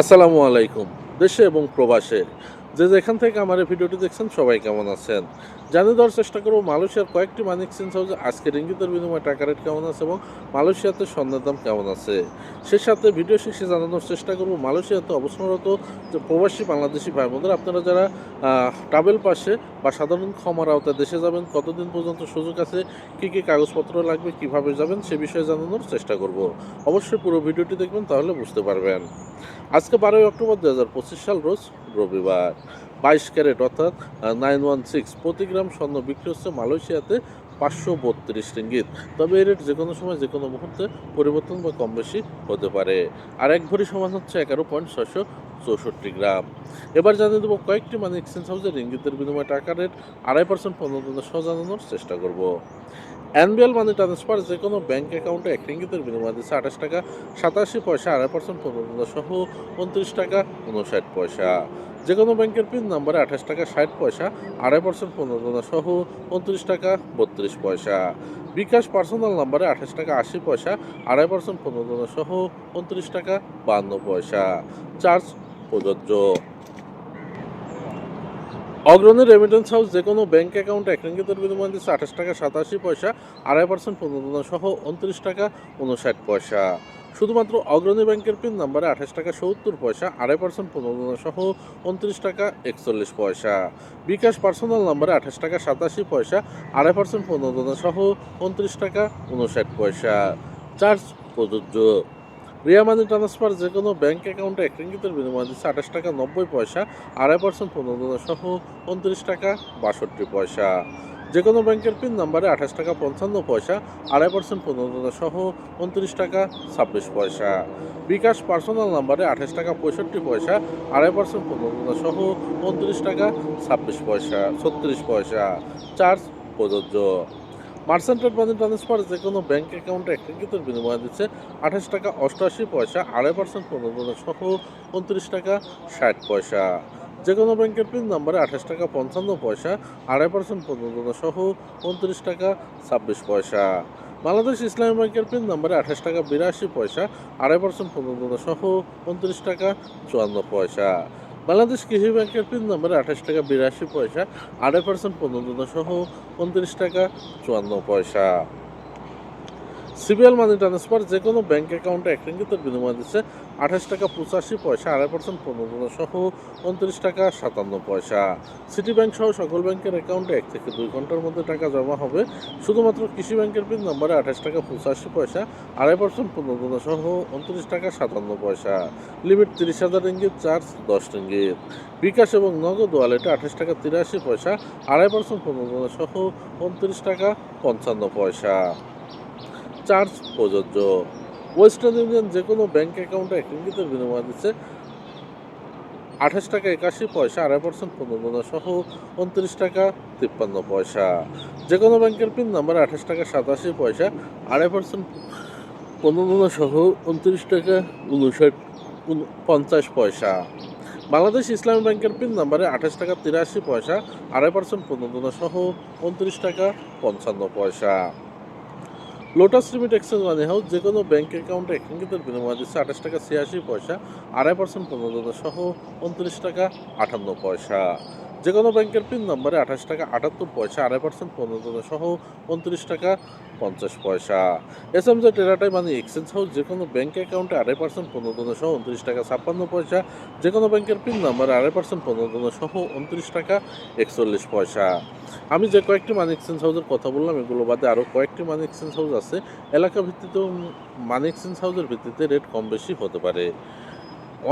আসসালামু আলাইকুম দেশে এবং প্রবাসে। যে যেখান থেকে আমার ভিডিওটি দেখছেন সবাই কেমন আছেন? জানিয়ে দেওয়ার চেষ্টা করব মালয়েশিয়ার কয়েকটি মানি এক্সচেঞ্জ হাউসে আজকে ইঙ্গিতের বিনিময়ে টাকা রেট কেমন আছে এবং মালয়েশিয়াতে স্বর্ণের দাম কেমন আছে? সে সাথে ভিডিও শেষে জানানোর চেষ্টা করব, মালয়েশিয়াতে অবস্থানরত যে প্রবাসী বাংলাদেশি ভাই বোনদের আপনারা যারা ট্রাভেল পাশে বা সাধারণ ক্ষমার আওতায় দেশে যাবেন, কতদিন পর্যন্ত সুযোগ আছে, কী কী কাগজপত্র লাগবে, কীভাবে যাবেন, সে বিষয়ে জানানোর চেষ্টা করব। অবশ্যই পুরো ভিডিওটি দেখবেন, তাহলে বুঝতে পারবেন। আজকে বারোই অক্টোবর দু হাজার পঁচিশ সাল, রোজ রবিবার। বাইশ ক্যারেট, অর্থাৎ নাইন ওয়ান সিক্স। প্রতি গ্রাম স্বর্ণ বিক্রি হচ্ছে মালয়েশিয়াতে পাঁচশো বত্রিশ রিঙ্গিত। তবে এই রেট যে কোনো সময় যে কোনো মুহূর্তে পরিবর্তন বা কম বেশি হতে পারে। আর এক ভরি সমান হচ্ছে এগারো পয়েন্ট ছয়শো চৌষট্টি গ্রাম। এবার জানিয়ে দেবো, কয়েকটি মানে এক্সচেঞ্জ হাউসের রিঙ্গিতের বিনিময়ে টাকা রেট আড়াই পার্সেন্ট পনেরো দিনের সহ জানানোর চেষ্টা করব। অ্যানুয়াল মানি ট্রান্সফার যে কোনো ব্যাঙ্ক অ্যাকাউন্টে এক রিঙ্গিতের বিনিময়ে দিচ্ছে আঠাশ টাকা, সাতাশি পয়সা আড়াই পার্সেন্ট পনেরো দিনের সহ উনত্রিশ টাকা উনষাট পয়সা। যে কোনো ব্যাংকের পিন নাম্বারে আঠাশ টাকা, ষাট পয়সা আড়াই পার্সেন্ট পনেরো সহ উনত্রিশ টাকা বত্রিশ পয়সা। বিকাশ পার্সোনাল নাম্বারে আঠাশ টাকা, আশি পয়সা আড়াই পার্সেন্ট পনেরো সহ উনত্রিশ টাকা বান্ন পয়সা। চার্জ প্রযোজ্য। অগ্রণী রেমিটেন্স হাউস যে কোনো ব্যাংক অ্যাকাউন্টে এক বিনিময়ে দিচ্ছে আঠাশ টাকা সাতাশি পয়সা, আড়াই পার্সেন্ট পনেরো সহ উনত্রিশ টাকা উনষাট পয়সা। শুধুমাত্র অগ্রণী ব্যাংকের পিন নাম্বারে আঠাশ টাকা সত্তর পয়সা, আড়াই পার্সেন্ট পনেরো সহ উনত্রিশ টাকা একচল্লিশ পয়সা। বিকাশ পার্সোনাল নাম্বারে আঠাশ টাকা সাতাশি পয়সা, আড়াই পার্সেন্ট পনেরো সহ উনত্রিশ টাকা উনষাট পয়সা। চার্জ প্রযোজ্য। রিয়া মানি ট্রান্সফার যে কোনো ব্যাঙ্ক অ্যাকাউন্টে এক রিঙ্গিতের বিনিময়ে দিচ্ছে আঠাশ টাকা নব্বই পয়সা, আড়াই পার্সেন্ট পনেরো সহ উনত্রিশ টাকা বাষট্টি পয়সা। যে কোনো ব্যাংকের পিন নাম্বারে আঠাশ টাকা পঞ্চান্ন পয়সা, আড়াই পার্সেন্ট পনেরো সহ উনত্রিশ টাকা ছাব্বিশ পয়সা। বিকাশ পার্সোনাল নাম্বারে আঠাশ টাকা পঁয়ষট্টি পয়সা, আড়াই পার্সেন্ট পনেরো সহ উনত্রিশ টাকা ছাব্বিশ পয়সা, ছত্রিশ পয়সা। চার্জ প্রযোজ্য। মার্সেন্টেড মানি ট্রান্সফার যে কোনো ব্যাঙ্ক অ্যাকাউন্টে এক রিঙ্গিতের বিনিময়ে দিচ্ছে। আঠাশ টাকা অষ্টআশি পয়সা, আড়াই পার্সেন্ট পনেরো সহ উনত্রিশ টাকা ষাট পয়সা। যে কোনো ব্যাংকের পিন নাম্বারে আঠাশ টাকা পঞ্চান্ন পয়সা, আড়াই পার্সেন্ট পনেরো সহ উনত্রিশ টাকা ছাব্বিশ পয়সা। বাংলাদেশ ইসলামী ব্যাংকের পিন নাম্বারে আঠাশ টাকা বিরাশি পয়সা, আড়াই পার্সেন্ট পনেরো সহ উনত্রিশ টাকা চুয়ান্ন পয়সা। বাংলাদেশ কৃষি ব্যাংকের পিন নাম্বার আঠাশ টাকা বিরাশি পয়সা, আড়াই পার্সেন্ট পনেরো সহ উনত্রিশ টাকা চুয়ান্ন পয়সা। সিবিএল মানি ট্রান্সফার যে কোনো ব্যাঙ্ক অ্যাকাউন্টে এক রিঙ্গিতের বিনিময় দিচ্ছে আঠাশ টাকা পঁচাশি পয়সা, আড়াই পার্সেন্ট পনেরো সহ উনত্রিশ টাকা সাতান্ন পয়সা। সিটি ব্যাংক সহ সকল ব্যাংকের অ্যাকাউন্টে এক থেকে দুই ঘণ্টার মধ্যে টাকা জমা হবে। শুধুমাত্র কৃষি ব্যাংকের পিন নাম্বারে আঠাশ টাকা পঁচাশি পয়সা, আড়াই পার্সেন্ট পনেরো সহ উনত্রিশ টাকা সাতান্ন পয়সা। লিমিট তিরিশ হাজার রিঙ্গিত চার্জ দশ রিঙ্গিত। বিকাশ এবং নগদ ওয়ালেটে আঠাশ টাকা তিরাশি পয়সা, আড়াই পার্সেন্ট পনেরো সহ উনত্রিশ টাকা পঞ্চান্ন পয়সা। চার্জ প্রযোজ্য। ওয়েস্টার্ন ইউনিয়ন যে কোনো ব্যাঙ্ক অ্যাকাউন্টে এক রিঙ্গিতের বিনিময় দিচ্ছে আঠাশ টাকা একাশি পয়সা, আড়াই পার্সেন্ট পনেরো সহ উনত্রিশ টাকা তিপ্পান্ন পয়সা। যে কোনো ব্যাংকের পিন নাম্বার আঠাশ টাকা সাতাশি পয়সা, আড়াই পার্সেন্ট পনেরো সহ উনত্রিশ টাকা উনষাট পঞ্চাশ পয়সা। বাংলাদেশ ইসলামী ব্যাংকের পিন নাম্বারে আঠাশ টাকা তিরাশি পয়সা, আড়াই পার্সেন্ট পনেরো সহ উনত্রিশ টাকা পঞ্চান্ন পয়সা। লোটাস লিমিট এক্সচেঞ্জ মানে হাউস যে কোনো ব্যাঙ্ক অ্যাকাউন্টে এক রিঙ্গিতের বিনিময় দিচ্ছে আঠাশ টাকা ছিয়াশি পয়সা, আড়াই পার্সেন্ট পনেরো সহ, উনত্রিশ টাকা আটান্ন পয়সা। যে কোনো ব্যাংকের পিন নম্বরে আঠাশ টাকা আটাত্তর পয়সা, আড়াই পার্সেন্ট পনেরো সহ উনত্রিশ টাকা পঞ্চাশ পয়সা। এস এম জে টেরাটাই মানে এক্সচেঞ্জ হাউস যে কোনো ব্যাংক অ্যাকাউন্টে আড়াই পার্সেন্ট পনেরো সহ উনত্রিশ টাকা ছাপ্পান্ন পয়সা যে কোনো ব্যাংকের পিন নাম্বারে আড়াই পার্সেন্ট পনেরো সহ উনত্রিশ টাকা একচল্লিশ পয়সা। আমি যে কয়েকটি মানি এক্সচেঞ্জ হাউসের কথা বললাম, এগুলো বাদে আরও কয়েকটি মানি এক্সচেঞ্জ হাউস আছে। এলাকা ভিত্তিতেও মানি এক্সচেঞ্জ হাউসের ভিত্তিতে রেট কম বেশি হতে পারে।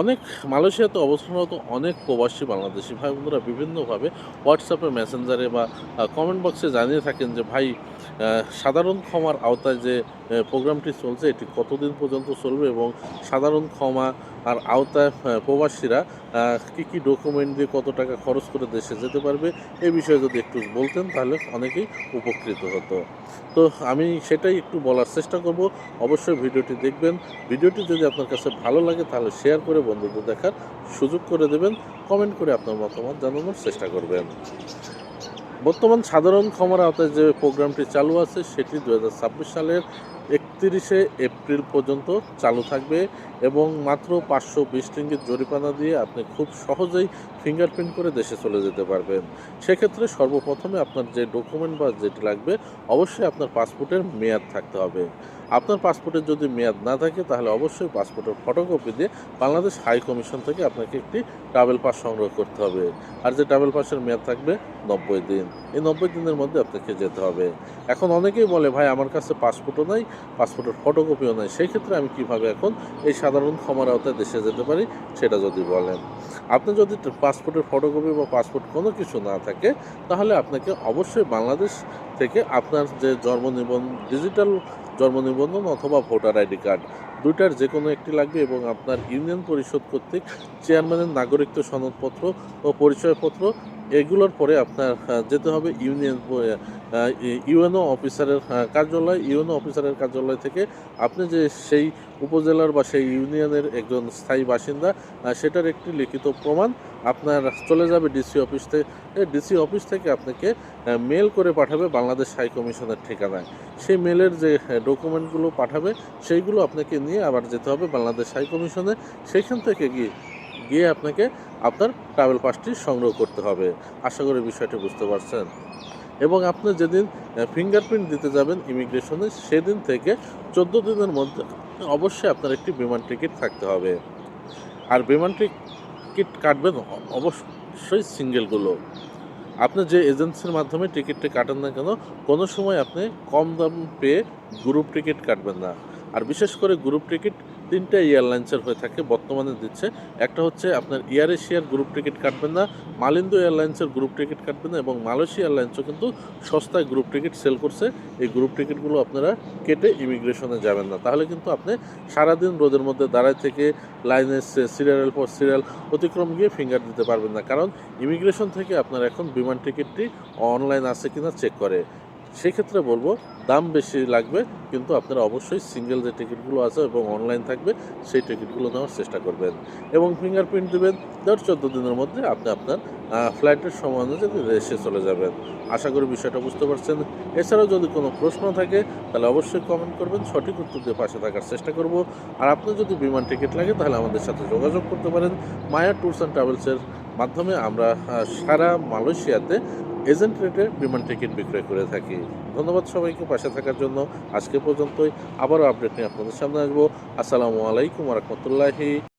অনেক মালয়েশিয়াতে অবস্থানরত অনেক প্রবাসী বাংলাদেশি ভাই বোনরা বিভিন্নভাবে হোয়াটসঅ্যাপে মেসেঞ্জারে বা কমেন্ট বক্সে জানিয়ে থাকেন যে, ভাই সাধারণ ক্ষমার আওতায় যে প্রোগ্রামটি চলছে, এটি কতদিন পর্যন্ত চলবে এবং সাধারণ ক্ষমা আর আওতায় প্রবাসীরা কি কি ডকুমেন্ট দিয়ে কত টাকা খরচ করে দেশে যেতে পারবে, এ বিষয়ে যদি একটু বলতেন তাহলে অনেকেই উপকৃত হতো। তো আমি সেটাই একটু বলার চেষ্টা করব। অবশ্যই ভিডিওটি দেখবেন। ভিডিওটি যদি আপনার কাছে ভালো লাগে তাহলে শেয়ার করে বন্ধুদের দেখার সুযোগ করে দেবেন। কমেন্ট করে আপনার মতামত জানানোর চেষ্টা করবেন। বর্তমান সাধারণ ক্ষমার আওতায় যে প্রোগ্রামটি চালু আছে, সেটি দু হাজার ছাব্বিশ সালের একত্রিশে এপ্রিল পর্যন্ত চালু থাকবে এবং মাত্র পাঁচশো বিশ টিঙ্গির জরিমানা দিয়ে আপনি খুব সহজেই ফিঙ্গারপ্রিন্ট করে দেশে চলে যেতে পারবেন। সেক্ষেত্রে সর্বপ্রথমে আপনার যে ডকুমেন্ট বা যেটি লাগবে, অবশ্যই আপনার পাসপোর্টের মেয়াদ থাকতে হবে। আপনার পাসপোর্টের যদি মেয়াদ না থাকে, তাহলে অবশ্যই পাসপোর্টের ফটোকপি দিয়ে বাংলাদেশ হাই কমিশন থেকে আপনাকে একটি ট্রাভেল পাস সংগ্রহ করতে হবে। আর যে ট্রাভেল পাসের মেয়াদ থাকবে নব্বই দিন। এই নব্বই দিনের মধ্যে আপনাকে যেতে হবে। এখন অনেকেই বলে, ভাই, আমার কাছে পাসপোর্টও নাই, পাসপোর্টের ফটোকপিও নাই। সেই ক্ষেত্রে আমি কীভাবে এখন এই সাধারণ ক্ষমার আওতায় দেশে যেতে পারি, সেটা যদি বলেন। আপনি যদি পাসপোর্টের ফটোকপি বা পাসপোর্ট কোনো কিছু না থাকে, তাহলে আপনাকে অবশ্যই বাংলাদেশ থেকে আপনার যে জন্ম নিবন্ধন ডিজিটাল জন্ম নিবন্ধন অথবা ভোটার আইডি কার্ড। দুইটার যে কোনো একটি লাগবে এবং আপনার ইউনিয়ন পরিষদ কর্তৃক চেয়ারম্যানের নাগরিকত্ব সনদপত্র ও পরিচয়পত্র এগুলোর পরে আপনার যেতে হবে ইউনিয়ন ইউএনও অফিসারের কার্যালয়, ইউএনও অফিসারের কার্যালয় থেকে আপনি যে সেই উপজেলার বা সেই ইউনিয়নের একজন স্থায়ী বাসিন্দা সেটার একটি লিখিত প্রমাণ আপনার চলে যাবে ডিসি অফিস থেকে ডিসি অফিস থেকে আপনাকে মেল করে পাঠাবে বাংলাদেশ হাই কমিশনের ঠিকানায়। সেই মেলের যে ডকুমেন্টগুলো পাঠাবে, সেইগুলো আপনাকে নিয়ে আবার যেতে হবে বাংলাদেশ হাই কমিশনে। সেইখান থেকে গিয়ে গিয়ে আপনাকে আপনার ট্রাভেল পাসটি সংগ্রহ করতে হবে। আশা করি বিষয়টি বুঝতে পারছেন। এবং আপনি যেদিন ফিঙ্গারপ্রিন্ট দিতে যাবেন ইমিগ্রেশনে সেদিন থেকে চোদ্দ দিনের মধ্যে অবশ্যই আপনার একটি বিমান টিকিট থাকতে হবে। আর বিমান টিকিট কাটবেন অবশ্যই সিঙ্গেলগুলো আপনি যে এজেন্সির মাধ্যমে টিকিটটি কাটেন না কেন, কোনো সময় আপনি কম দাম পেয়ে গ্রুপ টিকিট কাটবেন না। আর বিশেষ করে গ্রুপ টিকিট তিনটা এয়ারলাইন্সের হয়ে থাকে, বর্তমানে দিচ্ছে। একটা হচ্ছে আপনার এয়ার এশিয়ার গ্রুপ টিকিট কাটবেন না মালিন্দো এয়ারলাইন্সের গ্রুপ টিকিট কাটবেন না এবং মালয়েশিয়া এয়ারলাইন্সও কিন্তু সস্তায় গ্রুপ টিকিট সেল করছে। এই গ্রুপ টিকিটগুলো আপনারা কেটে ইমিগ্রেশনে যাবেন না। তাহলে কিন্তু আপনি সারাদিন রোদের মধ্যে দাঁড়ায় থেকে লাইনে সিরিয়াল পর সিরিয়াল অতিক্রম গিয়ে ফিঙ্গার দিতে পারবেন না। কারণ ইমিগ্রেশন থেকে আপনার এখন বিমান টিকিটটি অনলাইন আছে কিনা চেক করে। সেক্ষেত্রে বলব, দাম বেশি লাগবে, কিন্তু আপনারা অবশ্যই সিঙ্গেল যে টিকিটগুলো আছে এবং অনলাইন থাকবে, সেই টিকিটগুলো নেওয়ার চেষ্টা করবেন। এবং ফিঙ্গারপ্রিন্ট দেবেন দশ চোদ্দ দিনের মধ্যে আপনি আপনার ফ্লাইটের সময় অনুযায়ী দেশে চলে যাবেন। আশা করি বিষয়টা বুঝতে পারছেন। এছাড়াও যদি কোনো প্রশ্ন থাকে, তাহলে অবশ্যই কমেন্ট করবেন, সঠিক উত্তর দিয়ে পাশে থাকার চেষ্টা করব। আর আপনার যদি বিমান টিকিট লাগে, তাহলে আমাদের সাথে যোগাযোগ করতে পারেন। মায়া ট্যুরস অ্যান্ড ট্রাভেলসের মাধ্যমে আমরা সারা মালয়েশিয়াতে এজেন্ট রেটে বিমান টিকিট বিক্রয় করে থাকি। ধন্যবাদ সবাইকে পাশে থাকার জন্য। আজকে পর্যন্তই আবারও আপডেট নিয়ে আপনাদের সামনে আসব। আসসালামু আলাইকুম রহমতুল্লাহি।